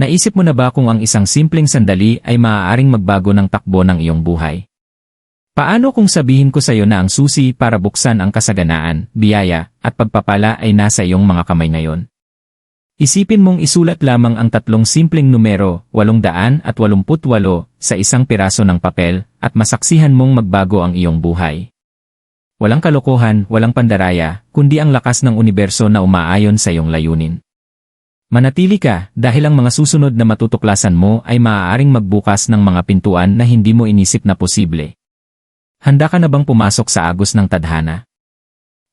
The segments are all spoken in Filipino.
Naisip mo na ba kung ang isang simpleng sandali ay maaaring magbago ng takbo ng iyong buhay? Paano kung sabihin ko sa iyo na ang susi para buksan ang kasaganaan, biyaya, at pagpapala ay nasa iyong mga kamay ngayon? Isipin mong isulat lamang ang tatlong simpleng numero, 888, sa isang piraso ng papel, at masaksihan mong magbago ang iyong buhay. Walang kalokohan, walang pandaraya, kundi ang lakas ng universo na umaayon sa iyong layunin. Manatili ka dahil ang mga susunod na matutuklasan mo ay maaaring magbukas ng mga pintuan na hindi mo inisip na posible. Handa ka na bang pumasok sa agos ng tadhana?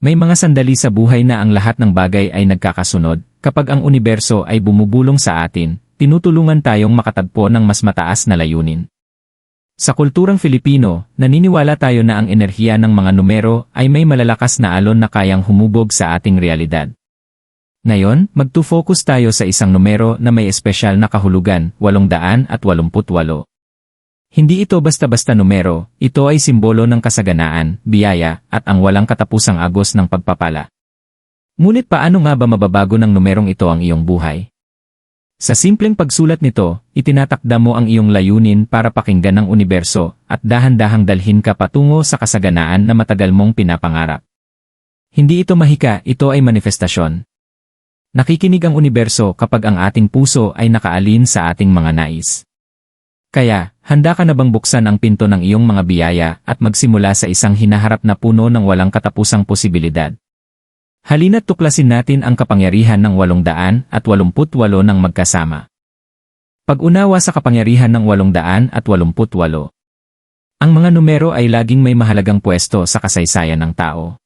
May mga sandali sa buhay na ang lahat ng bagay ay nagkakasunod, kapag ang universo ay bumubulong sa atin, tinutulungan tayong makatagpo ng mas mataas na layunin. Sa kulturang Filipino, naniniwala tayo na ang enerhiya ng mga numero ay may malalakas na alon na kayang humubog sa ating realidad. Ngayon, magto-focus tayo sa isang numero na may espesyal na kahulugan, 888. Hindi ito basta-basta numero, ito ay simbolo ng kasaganaan, biyaya, at ang walang katapusang agos ng pagpapala. Ngunit paano nga ba mababago ng numerong ito ang iyong buhay? Sa simpleng pagsulat nito, itinatakda mo ang iyong layunin para pakinggan ng universo at dahan-dahang dalhin ka patungo sa kasaganaan na matagal mong pinapangarap. Hindi ito mahika, ito ay manifestasyon. Nakikinig ang universo kapag ang ating puso ay nakaalin sa ating mga nais. Kaya, handa ka na bang buksan ang pinto ng iyong mga biyaya at magsimula sa isang hinaharap na puno ng walang katapusang posibilidad? Halina't tuklasin natin ang kapangyarihan ng 888 ng magkasama. Pag-unawa sa kapangyarihan ng 888. Ang mga numero ay laging may mahalagang pwesto sa kasaysayan ng tao.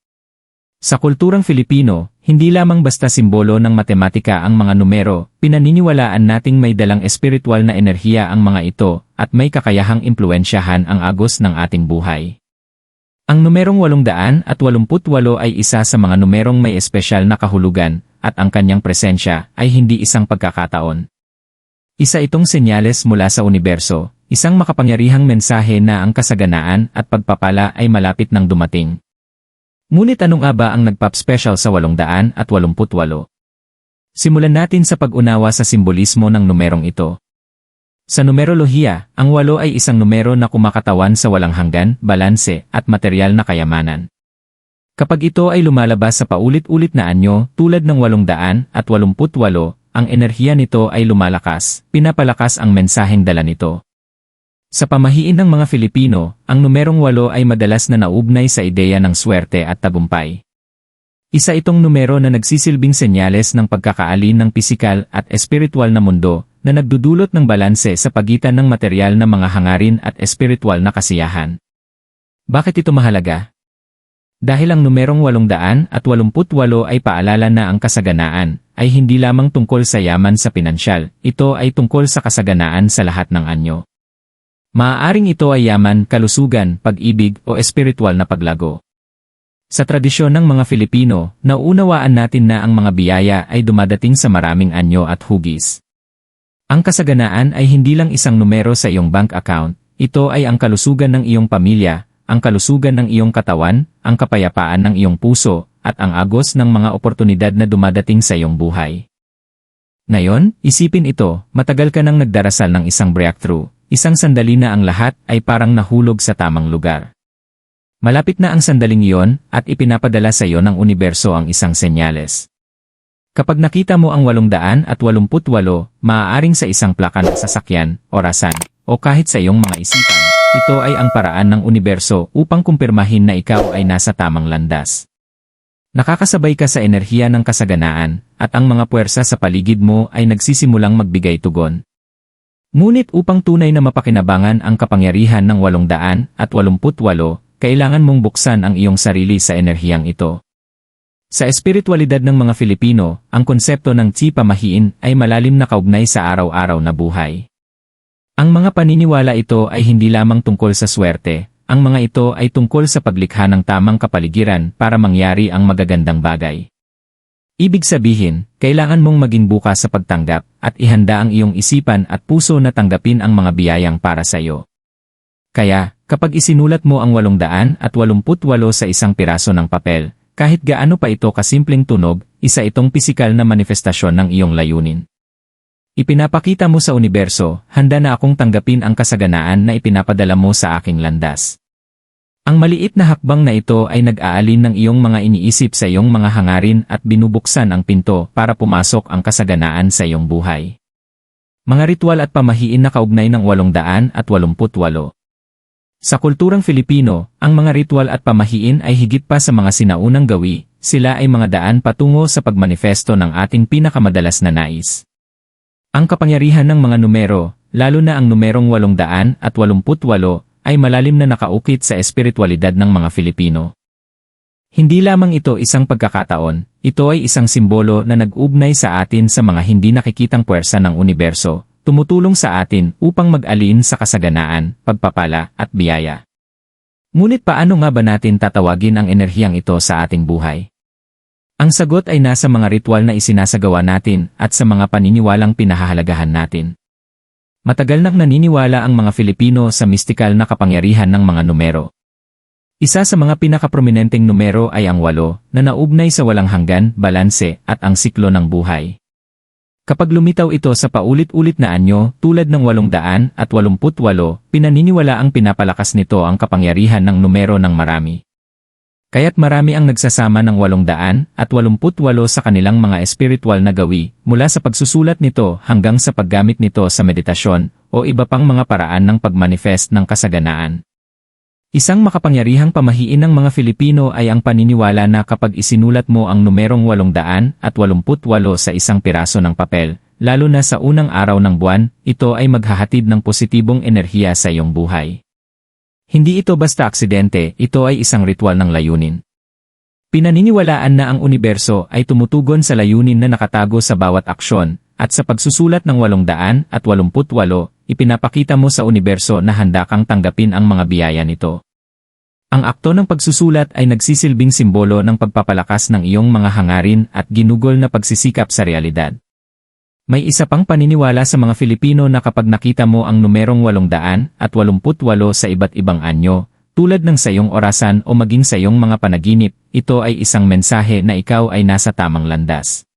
Sa kulturang Filipino, hindi lamang basta simbolo ng matematika ang mga numero, pinaniniwalaan nating may dalang espiritual na enerhiya ang mga ito at may kakayahang impluensyahan ang agos ng ating buhay. Ang numerong 888 ay isa sa mga numerong may espesyal na kahulugan, at ang kanyang presensya ay hindi isang pagkakataon. Isa itong senyales mula sa universo, isang makapangyarihang mensahe na ang kasaganaan at pagpapala ay malapit nang dumating. Ngunit ano nga ba ang nagpap-special sa 888? Simulan natin sa pag-unawa sa simbolismo ng numerong ito. Sa numerolohiya, ang walo ay isang numero na kumakatawan sa walang hanggan, balanse, at material na kayamanan. Kapag ito ay lumalabas sa paulit-ulit na anyo tulad ng 888, ang enerhiya nito ay lumalakas, pinapalakas ang mensaheng dala nito. Sa pamahiin ng mga Filipino, ang numerong walo ay madalas na naugnay sa ideya ng swerte at tagumpay. Isa itong numero na nagsisilbing senyales ng pagkakaalin ng pisikal at espiritual na mundo na nagdudulot ng balanse sa pagitan ng material na mga hangarin at espiritual na kasiyahan. Bakit ito mahalaga? Dahil ang numerong 888 ay paalala na ang kasaganaan ay hindi lamang tungkol sa yaman sa pinansyal, ito ay tungkol sa kasaganaan sa lahat ng anyo. Maaaring ito ay yaman, kalusugan, pag-ibig o espiritual na paglago. Sa tradisyon ng mga Filipino, nauunawaan natin na ang mga biyaya ay dumadating sa maraming anyo at hugis. Ang kasaganaan ay hindi lang isang numero sa iyong bank account, ito ay ang kalusugan ng iyong pamilya, ang kalusugan ng iyong katawan, ang kapayapaan ng iyong puso, at ang agos ng mga oportunidad na dumadating sa iyong buhay. Ngayon, isipin ito, matagal ka nang nagdarasal ng isang breakthrough, isang sandali na ang lahat ay parang nahulog sa tamang lugar. Malapit na ang sandaling iyon at ipinapadala sa iyo ng universo ang isang senyales. Kapag nakita mo ang 888, maaaring sa isang plaka ng sasakyan, orasan, o kahit sa iyong mga isipan, ito ay ang paraan ng universo upang kumpirmahin na ikaw ay nasa tamang landas. Nakakasabay ka sa enerhiya ng kasaganaan, at ang mga puwersa sa paligid mo ay nagsisimulang magbigay tugon. Ngunit upang tunay na mapakinabangan ang kapangyarihan ng 888, kailangan mong buksan ang iyong sarili sa enerhiyang ito. Sa espiritualidad ng mga Filipino, ang konsepto ng chi pamahiin ay malalim na kaugnay sa araw-araw na buhay. Ang mga paniniwala ito ay hindi lamang tungkol sa swerte, ang mga ito ay tungkol sa paglikha ng tamang kapaligiran para mangyari ang magagandang bagay. Ibig sabihin, kailangan mong maging bukas sa pagtanggap at ihanda ang iyong isipan at puso na tanggapin ang mga biyayang para sa iyo. Kaya, kapag isinulat mo ang 888 sa isang piraso ng papel, kahit gaano pa ito kasimpleng tunog, isa itong pisikal na manifestasyon ng iyong layunin. Ipinapakita mo sa universo, handa na akong tanggapin ang kasaganaan na ipinapadala mo sa aking landas. Ang maliit na hakbang na ito ay nag-aalin ng iyong mga iniisip sa iyong mga hangarin at binubuksan ang pinto para pumasok ang kasaganaan sa iyong buhay. Mga ritual at pamahiin na kaugnay ng 888 Sa kulturang Filipino, ang mga ritual at pamahiin ay higit pa sa mga sinaunang gawi, sila ay mga daan patungo sa pagmanifesto ng ating pinakamadalas na nais. Ang kapangyarihan ng mga numero, lalo na ang numerong 888, ay malalim na nakaukit sa espiritualidad ng mga Filipino. Hindi lamang ito isang pagkakataon, ito ay isang simbolo na nag-ugnay sa atin sa mga hindi nakikitang puwersa ng universo, tumutulong sa atin upang mag-alin sa kasaganaan, pagpapala, at biyaya. Ngunit paano nga ba natin tatawagin ang enerhiyang ito sa ating buhay? Ang sagot ay nasa mga ritual na isinasagawa natin at sa mga paniniwalang pinahahalagahan natin. Matagal nang naniniwala ang mga Filipino sa mistikal na kapangyarihan ng mga numero. Isa sa mga pinakaprominenteng numero ay ang walo, na naugnay sa walang hanggan, balanse, at ang siklo ng buhay. Kapag lumitaw ito sa paulit-ulit na anyo, tulad ng walong daan at walumput walo, pinaniniwala ang pinapalakas nito ang kapangyarihan ng numero ng marami. Kaya't marami ang nagsasama ng walong daan at walumput walo sa kanilang mga espiritual na gawi, mula sa pagsusulat nito hanggang sa paggamit nito sa meditasyon o iba pang mga paraan ng pagmanifest ng kasaganaan. Isang makapangyarihang pamahiin ng mga Filipino ay ang paniniwala na kapag isinulat mo ang numerong walong daan at walumput walo sa isang piraso ng papel, lalo na sa unang araw ng buwan, ito ay maghahatid ng positibong enerhiya sa iyong buhay. Hindi ito basta aksidente, ito ay isang ritual ng layunin. Pinaniniwalaan na ang universo ay tumutugon sa layunin na nakatago sa bawat aksyon, at sa pagsusulat ng walong daan at walumput walo, ipinapakita mo sa universo na handa kang tanggapin ang mga biyaya nito. Ang akto ng pagsusulat ay nagsisilbing simbolo ng pagpapalakas ng iyong mga hangarin at ginugol na pagsisikap sa realidad. May isa pang paniniwala sa mga Filipino na kapag nakita mo ang numerong 800 at 88 sa iba't ibang anyo, tulad ng sa iyong orasan o maging sa iyong mga panaginip, ito ay isang mensahe na ikaw ay nasa tamang landas.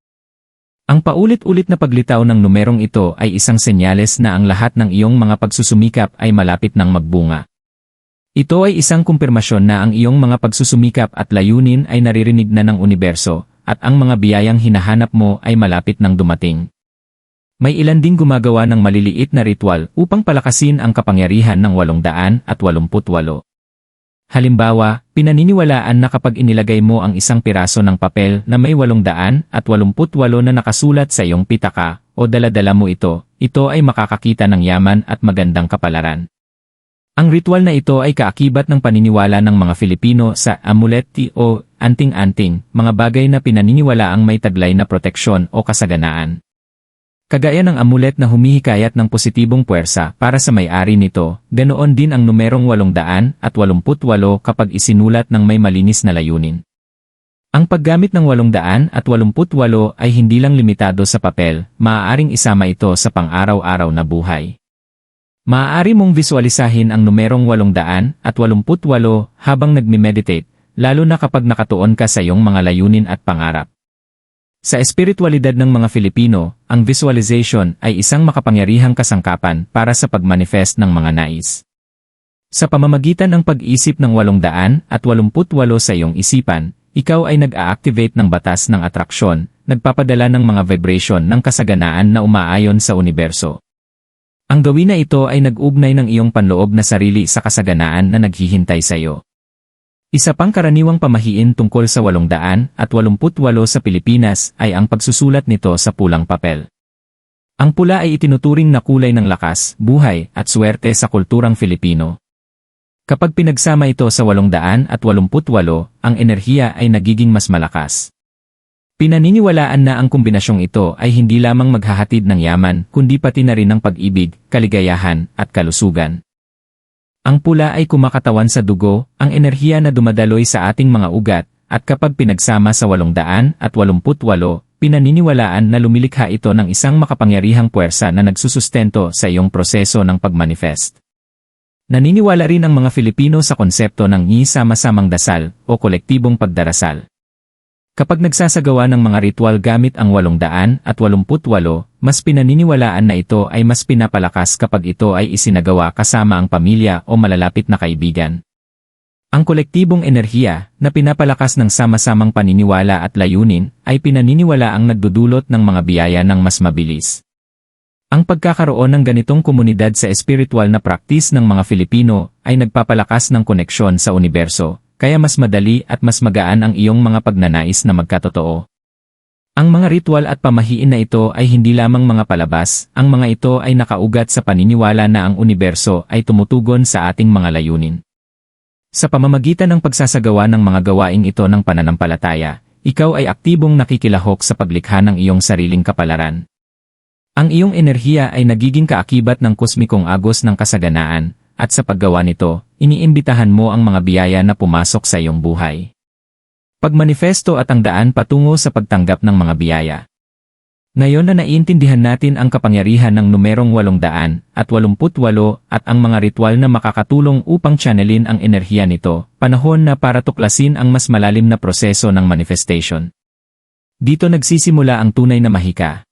Ang paulit-ulit na paglitaw ng numerong ito ay isang senyales na ang lahat ng iyong mga pagsusumikap ay malapit ng magbunga. Ito ay isang kumpirmasyon na ang iyong mga pagsusumikap at layunin ay naririnig na ng universo, at ang mga biyayang hinahanap mo ay malapit ng dumating. May ilan ding gumagawa ng maliliit na ritual upang palakasin ang kapangyarihan ng 888. Halimbawa, pinaniniwalaan na kapag inilagay mo ang isang piraso ng papel na may 888 na nakasulat sa iyong pitaka o daladala mo ito, ito ay makakakita ng yaman at magandang kapalaran. Ang ritual na ito ay kaakibat ng paniniwala ng mga Filipino sa amuleti o anting-anting, mga bagay na pinaniniwala ang may taglay na proteksyon o kasaganaan. Kagaya ng amulet na humihikayat ng positibong puwersa para sa may-ari nito, ganoon din ang numerong 888 kapag isinulat ng may malinis na layunin. Ang paggamit ng 888 ay hindi lang limitado sa papel, maaaring isama ito sa pang-araw-araw na buhay. Maaari mong visualisahin ang numerong 888 habang nagme-meditate, lalo na kapag nakatuon ka sa iyong mga layunin at pangarap. Sa espiritualidad ng mga Filipino, ang visualization ay isang makapangyarihang kasangkapan para sa pagmanifest ng mga nais. Sa pamamagitan ng pag-isip ng 888 sa iyong isipan, ikaw ay nag-a-activate ng batas ng atraksyon, nagpapadala ng mga vibration ng kasaganaan na umaayon sa universo. Ang gawin na ito ay nag-ugnay ng iyong panloob na sarili sa kasaganaan na naghihintay sa iyo. Isa pang karaniwang pamahiin tungkol sa 888 sa Pilipinas ay ang pagsusulat nito sa pulang papel. Ang pula ay itinuturing na kulay ng lakas, buhay, at swerte sa kulturang Filipino. Kapag pinagsama ito sa 888, ang enerhiya ay nagiging mas malakas. Pinaniniwalaan na ang kombinasyong ito ay hindi lamang maghahatid ng yaman kundi pati na rin ng pag-ibig, kaligayahan, at kalusugan. Ang pula ay kumakatawan sa dugo, ang enerhiya na dumadaloy sa ating mga ugat, at kapag pinagsama sa 888, pinaniniwalaan na lumilikha ito ng isang makapangyarihang puwersa na nagsusustento sa iyong proseso ng pagmanifest. Naniniwala rin ang mga Filipino sa konsepto ng ni sama-samang dasal o kolektibong pagdarasal. Kapag nagsasagawa ng mga ritual gamit ang 888, mas pinaniniwalaan na ito ay mas pinapalakas kapag ito ay isinagawa kasama ang pamilya o malalapit na kaibigan. Ang kolektibong enerhiya na pinapalakas ng sama-samang paniniwala at layunin ay pinaniniwala ang nagdudulot ng mga biyaya ng mas mabilis. Ang pagkakaroon ng ganitong komunidad sa espiritual na praktis ng mga Filipino ay nagpapalakas ng koneksyon sa universo, kaya mas madali at mas magaan ang iyong mga pagnanais na magkatotoo. Ang mga ritual at pamahiin na ito ay hindi lamang mga palabas, ang mga ito ay nakaugat sa paniniwala na ang universo ay tumutugon sa ating mga layunin. Sa pamamagitan ng pagsasagawa ng mga gawaing ito ng pananampalataya, ikaw ay aktibong nakikilahok sa paglikha ng iyong sariling kapalaran. Ang iyong enerhiya ay nagiging kaakibat ng kosmikong agos ng kasaganaan, at sa paggawa nito, iniimbitahan mo ang mga biyaya na pumasok sa iyong buhay. Pagmanifesto at ang daan patungo sa pagtanggap ng mga biyaya. Ngayon na naiintindihan natin ang kapangyarihan ng numerong 800 at 88 at ang mga ritual na makakatulong upang channelin ang enerhiya nito, panahon na para tuklasin ang mas malalim na proseso ng manifestation. Dito nagsisimula ang tunay na mahika.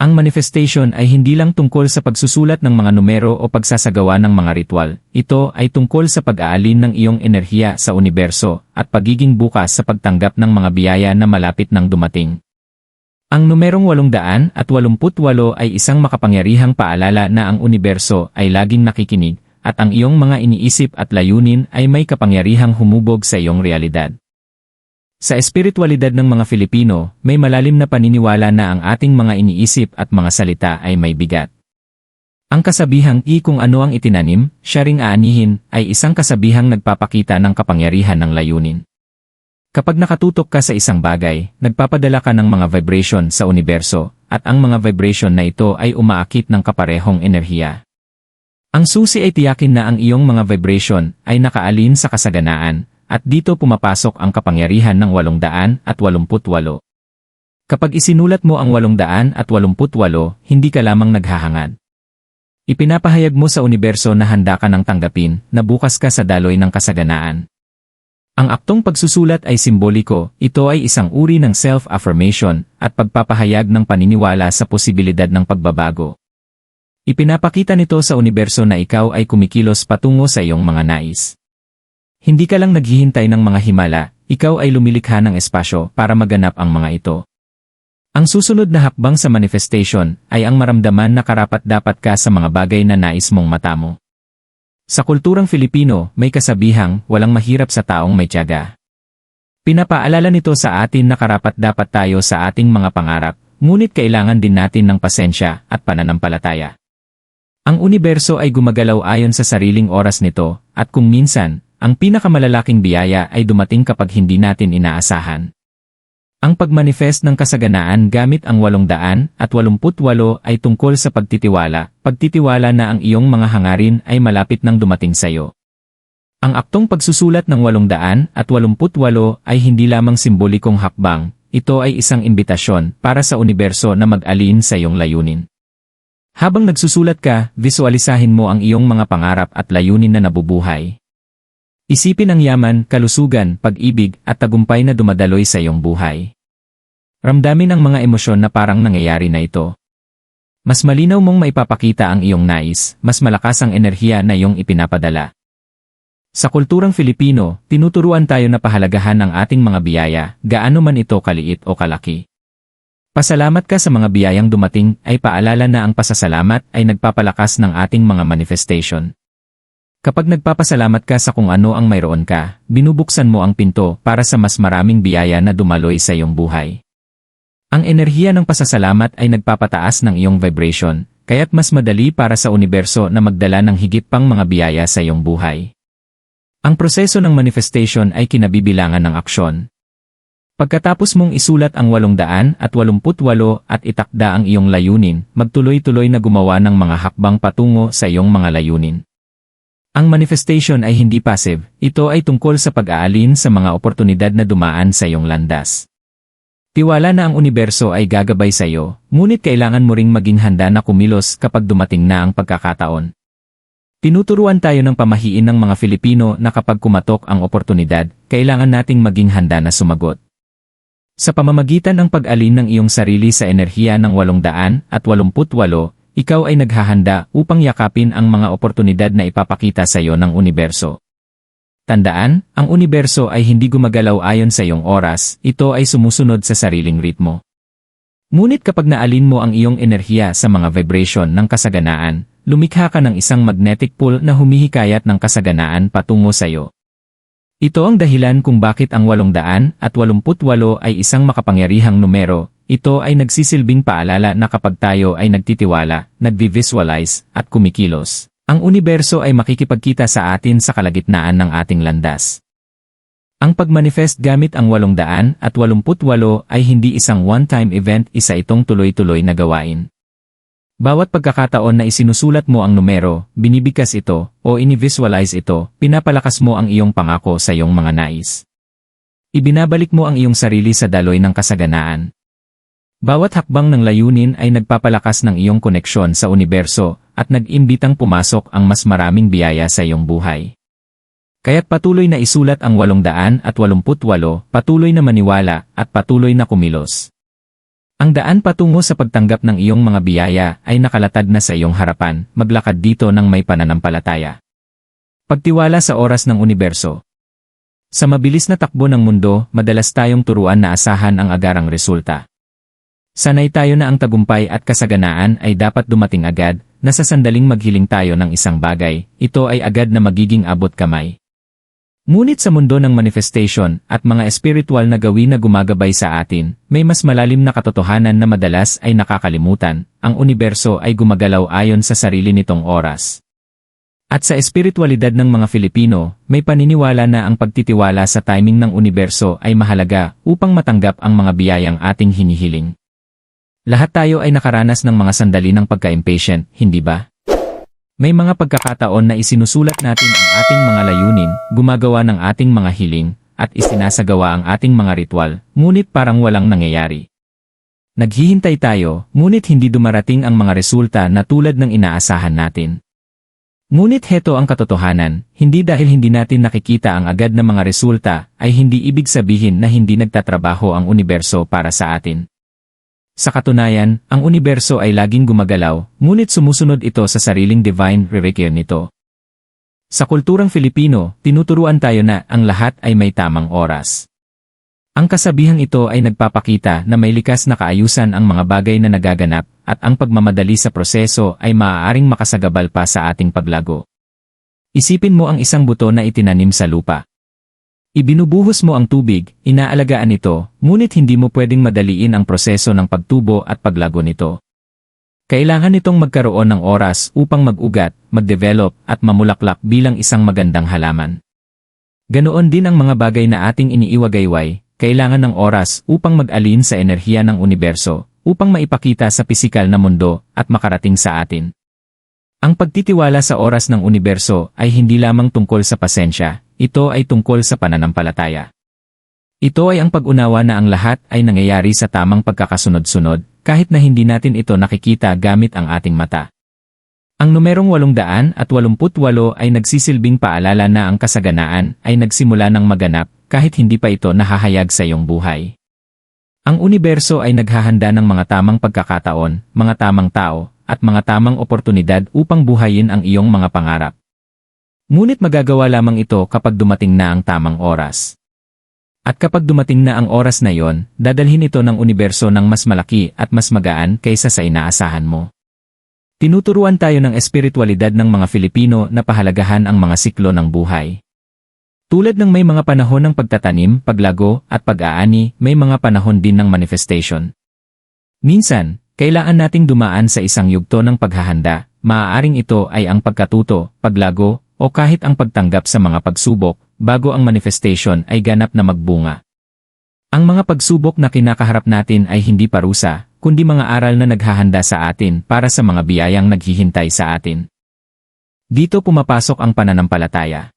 Ang manifestation ay hindi lang tungkol sa pagsusulat ng mga numero o pagsasagawa ng mga ritual. Ito ay tungkol sa pag-aalin ng iyong enerhiya sa universo at pagiging bukas sa pagtanggap ng mga biyaya na malapit nang dumating. Ang numerong 888 ay isang makapangyarihang paalala na ang universo ay laging nakikinig at ang iyong mga iniisip at layunin ay may kapangyarihang humubog sa iyong realidad. Sa espiritualidad ng mga Filipino, may malalim na paniniwala na ang ating mga iniisip at mga salita ay may bigat. Ang kasabihang i kung ano ang itinanim, siya ring aanihin, ay isang kasabihang nagpapakita ng kapangyarihan ng layunin. Kapag nakatutok ka sa isang bagay, nagpapadala ka ng mga vibration sa universo, at ang mga vibration na ito ay umaakit ng kaparehong enerhiya. Ang susi ay tiyakin na ang iyong mga vibration ay nakaalin sa kasaganaan, at dito pumapasok ang kapangyarihan ng 888. Kapag isinulat mo ang 888, hindi ka lamang naghahangad. Ipinapahayag mo sa universo na handa ka ng tanggapin, na bukas ka sa daloy ng kasaganaan. Ang aktong pagsusulat ay simboliko, ito ay isang uri ng self-affirmation at pagpapahayag ng paniniwala sa posibilidad ng pagbabago. Ipinapakita nito sa universo na ikaw ay kumikilos patungo sa iyong mga nais. Hindi ka lang naghihintay ng mga himala, ikaw ay lumilikha ng espasyo para maganap ang mga ito. Ang susunod na hakbang sa manifestation ay ang maramdaman na karapat-dapat ka sa mga bagay na nais mong matamo. Sa kulturang Filipino, may kasabihang, walang mahirap sa taong may tiyaga. Pinapaalala nito sa atin na karapat dapat tayo sa ating mga pangarap, ngunit kailangan din natin ng pasensya at pananampalataya. Ang universo ay gumagalaw ayon sa sariling oras nito, at kung minsan, ang pinakamalalaking biyaya ay dumating kapag hindi natin inaasahan. Ang pagmanifest ng kasaganaan gamit ang 888 ay tungkol sa pagtitiwala, pagtitiwala na ang iyong mga hangarin ay malapit nang dumating sa iyo. Ang aktong pagsusulat ng 888 ay hindi lamang simbolikong hakbang, ito ay isang imbitasyon para sa universo na mag-alin sa iyong layunin. Habang nagsusulat ka, visualisahin mo ang iyong mga pangarap at layunin na nabubuhay. Isipin ang yaman, kalusugan, pag-ibig, at tagumpay na dumadaloy sa iyong buhay. Ramdamin ang mga emosyon na parang nangyayari na ito. Mas malinaw mong maipapakita ang iyong nais, mas malakas ang enerhiya na iyong ipinapadala. Sa kulturang Filipino, tinuturuan tayo na pahalagahan ang ating mga biyaya, gaano man ito kaliit o kalaki. Pasalamat ka sa mga biyayang dumating ay paalala na ang pasasalamat ay nagpapalakas ng ating mga manifestation. Kapag nagpapasalamat ka sa kung ano ang mayroon ka, binubuksan mo ang pinto para sa mas maraming biyaya na dumaloy sa iyong buhay. Ang enerhiya ng pasasalamat ay nagpapataas ng iyong vibration, kaya't mas madali para sa universo na magdala ng higit pang mga biyaya sa iyong buhay. Ang proseso ng manifestation ay kinabibilangan ng aksyon. Pagkatapos mong isulat ang 888 at itakda ang iyong layunin, magtuloy-tuloy na gumawa ng mga hakbang patungo sa iyong mga layunin. Ang manifestation ay hindi passive, ito ay tungkol sa pag-aalin sa mga oportunidad na dumaan sa iyong landas. Tiwala na ang universo ay gagabay sa iyo, ngunit kailangan mo ring maging handa na kumilos kapag dumating na ang pagkakataon. Tinuturuan tayo ng pamahiin ng mga Filipino na kapag kumatok ang oportunidad, kailangan nating maging handa na sumagot. Sa pamamagitan ng pag-alin ng iyong sarili sa enerhiya ng 888, ikaw ay naghahanda upang yakapin ang mga oportunidad na ipapakita sa iyo ng universo. Tandaan, ang universo ay hindi gumagalaw ayon sa iyong oras, ito ay sumusunod sa sariling ritmo. Ngunit kapag naalin mo ang iyong enerhiya sa mga vibration ng kasaganaan, lumikha ka ng isang magnetic pull na humihikayat ng kasaganaan patungo sa iyo. Ito ang dahilan kung bakit ang 888 ay isang makapangyarihang numero. Ito ay nagsisilbing paalala na kapag tayo ay nagtitiwala, nagvi-visualize, at kumikilos, ang universo ay makikipagkita sa atin sa kalagitnaan ng ating landas. Ang pagmanifest gamit ang 888 ay hindi isang one-time event, isa itong tuloy-tuloy na gawain. Bawat pagkakataon na isinusulat mo ang numero, binibigkas ito, o ini-visualize ito, pinapalakas mo ang iyong pangako sa iyong mga nais. Ibinabalik mo ang iyong sarili sa daloy ng kasaganaan. Bawat hakbang ng layunin ay nagpapalakas ng iyong koneksyon sa universo at nag-imbitang pumasok ang mas maraming biyaya sa iyong buhay. Kaya't patuloy na isulat ang 888, patuloy na maniwala, at patuloy na kumilos. Ang daan patungo sa pagtanggap ng iyong mga biyaya ay nakalatag na sa iyong harapan, maglakad dito ng may pananampalataya. Pagtiwala sa oras ng universo. Sa mabilis na takbo ng mundo, madalas tayong turuan na asahan ang agarang resulta. Sanay tayo na ang tagumpay at kasaganaan ay dapat dumating agad, na sa sandaling maghiling tayo ng isang bagay, ito ay agad na magiging abot kamay. Ngunit sa mundo ng manifestation at mga espiritual na gawin na gumagabay sa atin, may mas malalim na katotohanan na madalas ay nakakalimutan, ang universo ay gumagalaw ayon sa sarili nitong oras. At sa espiritualidad ng mga Filipino, may paniniwala na ang pagtitiwala sa timing ng universo ay mahalaga upang matanggap ang mga biyayang ating hinihiling. Lahat tayo ay nakaranas ng mga sandali ng pagka-impatient, hindi ba? May mga pagkakataon na isinusulat natin ang ating mga layunin, gumagawa ng ating mga hiling, at isinasagawa ang ating mga ritual, ngunit parang walang nangyayari. Naghihintay tayo, ngunit hindi dumarating ang mga resulta na tulad ng inaasahan natin. Ngunit heto ang katotohanan, hindi dahil hindi natin nakikita ang agad na mga resulta, ay hindi ibig sabihin na hindi nagtatrabaho ang universo para sa atin. Sa katunayan, ang universo ay laging gumagalaw, ngunit sumusunod ito sa sariling divine reverie nito. Sa kulturang Filipino, tinuturuan tayo na ang lahat ay may tamang oras. Ang kasabihang ito ay nagpapakita na may likas na kaayusan ang mga bagay na nagaganap at ang pagmamadali sa proseso ay maaaring makasagabal pa sa ating paglago. Isipin mo ang isang buto na itinanim sa lupa. Ibinubuhos mo ang tubig, inaalagaan ito, ngunit hindi mo pwedeng madaliin ang proseso ng pagtubo at paglago nito. Kailangan nitong magkaroon ng oras upang mag-ugat, mag-develop, at mamulaklak bilang isang magandang halaman. Ganoon din ang mga bagay na ating iniiwagayway, kailangan ng oras upang mag-alin sa enerhiya ng universo, upang maipakita sa pisikal na mundo at makarating sa atin. Ang pagtitiwala sa oras ng universo ay hindi lamang tungkol sa pasensya, ito ay tungkol sa pananampalataya. Ito ay ang pag-unawa na ang lahat ay nangyayari sa tamang pagkakasunod-sunod, kahit na hindi natin ito nakikita gamit ang ating mata. Ang numerong 888 ay nagsisilbing paalala na ang kasaganaan ay nagsimula ng maganap kahit hindi pa ito nahahayag sa iyong buhay. Ang universo ay naghahanda ng mga tamang pagkakataon, mga tamang tao, at mga tamang oportunidad upang buhayin ang iyong mga pangarap. Ngunit magagawa lamang ito kapag dumating na ang tamang oras. At kapag dumating na ang oras na yon, dadalhin ito ng universo ng mas malaki at mas magaan kaysa sa inaasahan mo. Tinuturuan tayo ng espiritualidad ng mga Filipino na pahalagahan ang mga siklo ng buhay. Tulad ng may mga panahon ng pagtatanim, paglago, at pag-aani, may mga panahon din ng manifestation. Minsan, kailangan nating dumaan sa isang yugto ng paghahanda, maaaring ito ay ang pagkatuto, paglago, o kahit ang pagtanggap sa mga pagsubok bago ang manifestation ay ganap na magbunga. Ang mga pagsubok na kinakaharap natin ay hindi parusa, kundi mga aral na naghahanda sa atin para sa mga biyayang naghihintay sa atin. Dito pumapasok ang pananampalataya.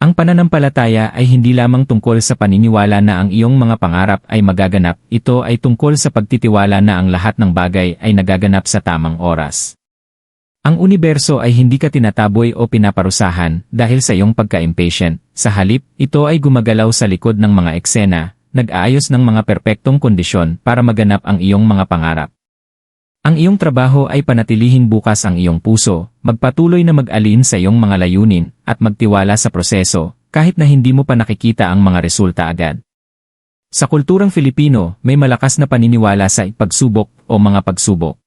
Ang pananampalataya ay hindi lamang tungkol sa paniniwala na ang iyong mga pangarap ay magaganap, ito ay tungkol sa pagtitiwala na ang lahat ng bagay ay nagaganap sa tamang oras. Ang universo ay hindi ka tinataboy o pinaparusahan dahil sa iyong pagka-impatient. Sa halip, ito ay gumagalaw sa likod ng mga eksena, nag-aayos ng mga perpektong kondisyon para maganap ang iyong mga pangarap. Ang iyong trabaho ay panatilihin bukas ang iyong puso, magpatuloy na mag-alin sa iyong mga layunin, at magtiwala sa proseso, kahit na hindi mo pa nakikita ang mga resulta agad. Sa kulturang Filipino, may malakas na paniniwala sa pagsubok o mga pagsubok.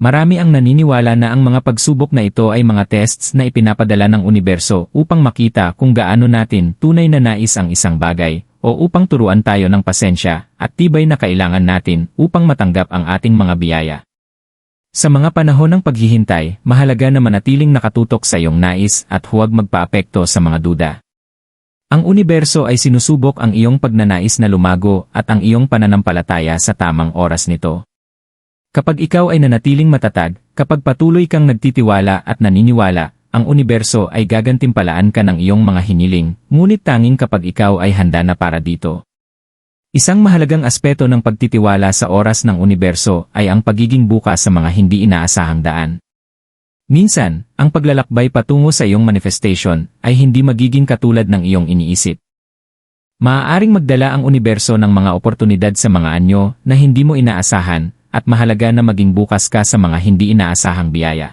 Marami ang naniniwala na ang mga pagsubok na ito ay mga tests na ipinapadala ng universo upang makita kung gaano natin tunay na nais ang isang bagay, o upang turuan tayo ng pasensya at tibay na kailangan natin upang matanggap ang ating mga biyaya. Sa mga panahon ng paghihintay, mahalaga na manatiling nakatutok sa iyong nais at huwag magpaapekto sa mga duda. Ang universo ay sinusubok ang iyong pagnanais na lumago at ang iyong pananampalataya sa tamang oras nito. Kapag ikaw ay nanatiling matatag, kapag patuloy kang nagtitiwala at naniniwala, ang universo ay gagantimpalaan ka ng iyong mga hiniling, ngunit tanging kapag ikaw ay handa na para dito. Isang mahalagang aspeto ng pagtitiwala sa oras ng universo ay ang pagiging bukas sa mga hindi inaasahang daan. Minsan, ang paglalakbay patungo sa iyong manifestation ay hindi magiging katulad ng iyong iniisip. Maaaring magdala ang universo ng mga oportunidad sa mga anyo na hindi mo inaasahan at mahalaga na maging bukas ka sa mga hindi inaasahang biyaya.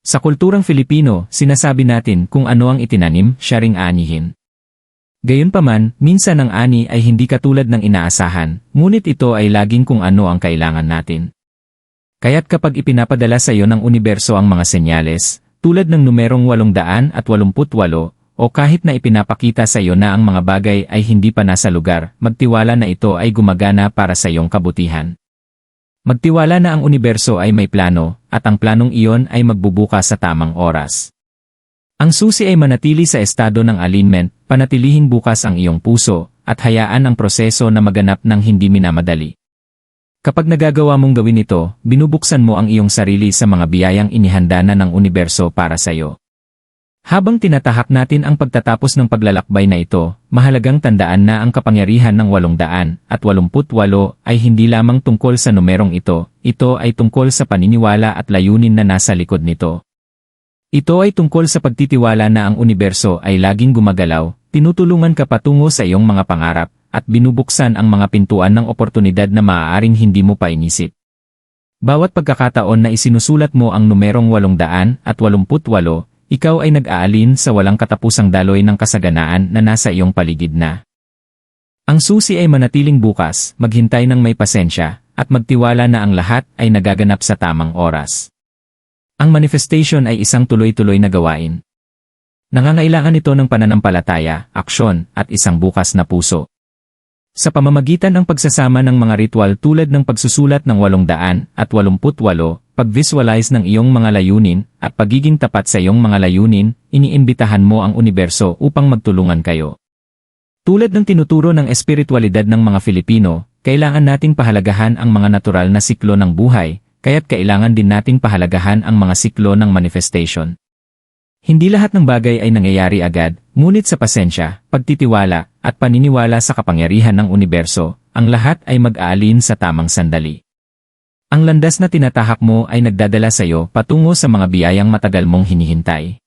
Sa kulturang Filipino, sinasabi natin kung ano ang itinanim, siya ring anihin. Gayunpaman, minsan ang ani ay hindi katulad ng inaasahan, ngunit ito ay laging kung ano ang kailangan natin. Kaya't kapag ipinapadala sa iyo ng universo ang mga senyales, tulad ng numerong 888 o kahit na ipinapakita sa iyo na ang mga bagay ay hindi pa nasa lugar, magtiwala na ito ay gumagana para sa iyong kabutihan. Magtiwala na ang universo ay may plano, at ang planong iyon ay magbubukas sa tamang oras. Ang susi ay manatili sa estado ng alignment, panatilihin bukas ang iyong puso, at hayaan ang proseso na maganap ng hindi minamadali. Kapag nagagawa mong gawin ito, binubuksan mo ang iyong sarili sa mga biyayang inihanda na ng universo para sa iyo. Habang tinatahak natin ang pagtatapos ng paglalakbay na ito, mahalagang tandaan na ang kapangyarihan ng 800 at 88 ay hindi lamang tungkol sa numerong ito, ito ay tungkol sa paniniwala at layunin na nasa likod nito. Ito ay tungkol sa pagtitiwala na ang universo ay laging gumagalaw, tinutulungan ka patungo sa iyong mga pangarap, at binubuksan ang mga pintuan ng oportunidad na maaaring hindi mo pa inisip. Bawat pagkakataon na isinusulat mo ang numerong 800 at 88, ikaw ay nag-aalin sa walang katapusang daloy ng kasaganaan na nasa iyong paligid na. Ang susi ay manatiling bukas, maghintay ng may pasensya, at magtiwala na ang lahat ay nagaganap sa tamang oras. Ang manifestation ay isang tuloy-tuloy na gawain. Nangangailangan ito ng pananampalataya, aksyon, at isang bukas na puso. Sa pamamagitan ng pagsasama ng mga ritual tulad ng pagsusulat ng 800 at 88, pag-visualize ng iyong mga layunin, at pagiging tapat sa iyong mga layunin, iniimbitahan mo ang universo upang magtulungan kayo. Tulad ng tinuturo ng espiritualidad ng mga Filipino, kailangan nating pahalagahan ang mga natural na siklo ng buhay, kaya't kailangan din nating pahalagahan ang mga siklo ng manifestation. Hindi lahat ng bagay ay nangyayari agad, ngunit sa pasensya, pagtitiwala, at paniniwala sa kapangyarihan ng universo, ang lahat ay mag-aalin sa tamang sandali. Ang landas na tinatahak mo ay nagdadala sa iyo patungo sa mga biyayang matagal mong hinihintay.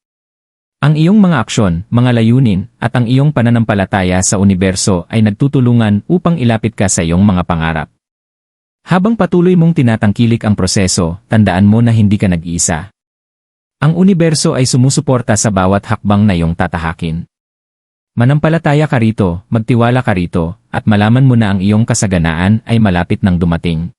Ang iyong mga aksyon, mga layunin, at ang iyong pananampalataya sa universo ay nagtutulungan upang ilapit ka sa iyong mga pangarap. Habang patuloy mong tinatangkilik ang proseso, tandaan mo na hindi ka nag-iisa. Ang universo ay sumusuporta sa bawat hakbang na iyong tatahakin. Manampalataya ka rito, magtiwala ka rito, at malaman mo na ang iyong kasaganaan ay malapit nang dumating.